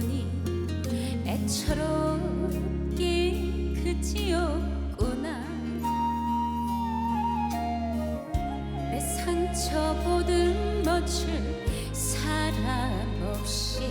보니 애처롭기 그지였구나. 내 상처 보듬어줄 사람 없이